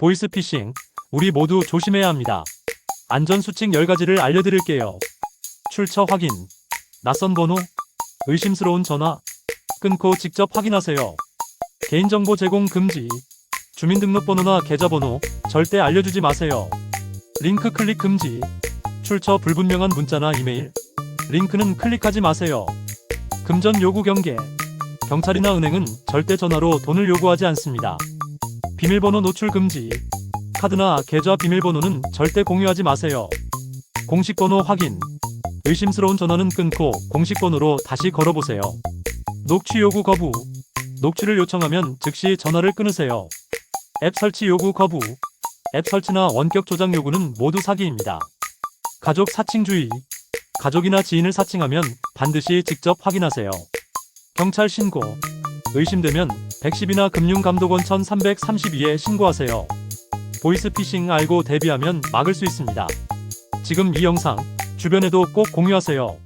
보이스피싱, 우리 모두 조심해야 합니다. 안전수칙 10가지를 알려드릴게요. 출처 확인, 낯선 번호, 의심스러운 전화, 끊고 직접 확인하세요. 개인정보 제공 금지, 주민등록번호나 계좌번호 절대 알려주지 마세요. 링크 클릭 금지, 출처 불분명한 문자나 이메일, 링크는 클릭하지 마세요. 금전 요구 경계, 경찰이나 은행은 절대 전화로 돈을 요구하지 않습니다. 비밀번호 노출 금지, 카드나 계좌 비밀번호는 절대 공유하지 마세요. 공식 번호 확인, 의심스러운 전화는 끊고 공식 번호로 다시 걸어보세요. 녹취 요구 거부, 녹취를 요청하면 즉시 전화를 끊으세요. 앱 설치 요구 거부, 앱 설치나 원격 조작 요구는 모두 사기입니다. 가족 사칭 주의, 가족이나 지인을 사칭하면 반드시 직접 확인하세요. 경찰 신고, 의심되면 110이나 금융감독원 1332에 신고하세요. 보이스피싱 알고 대비하면 막을 수 있습니다. 지금 이 영상 주변에도 꼭 공유하세요.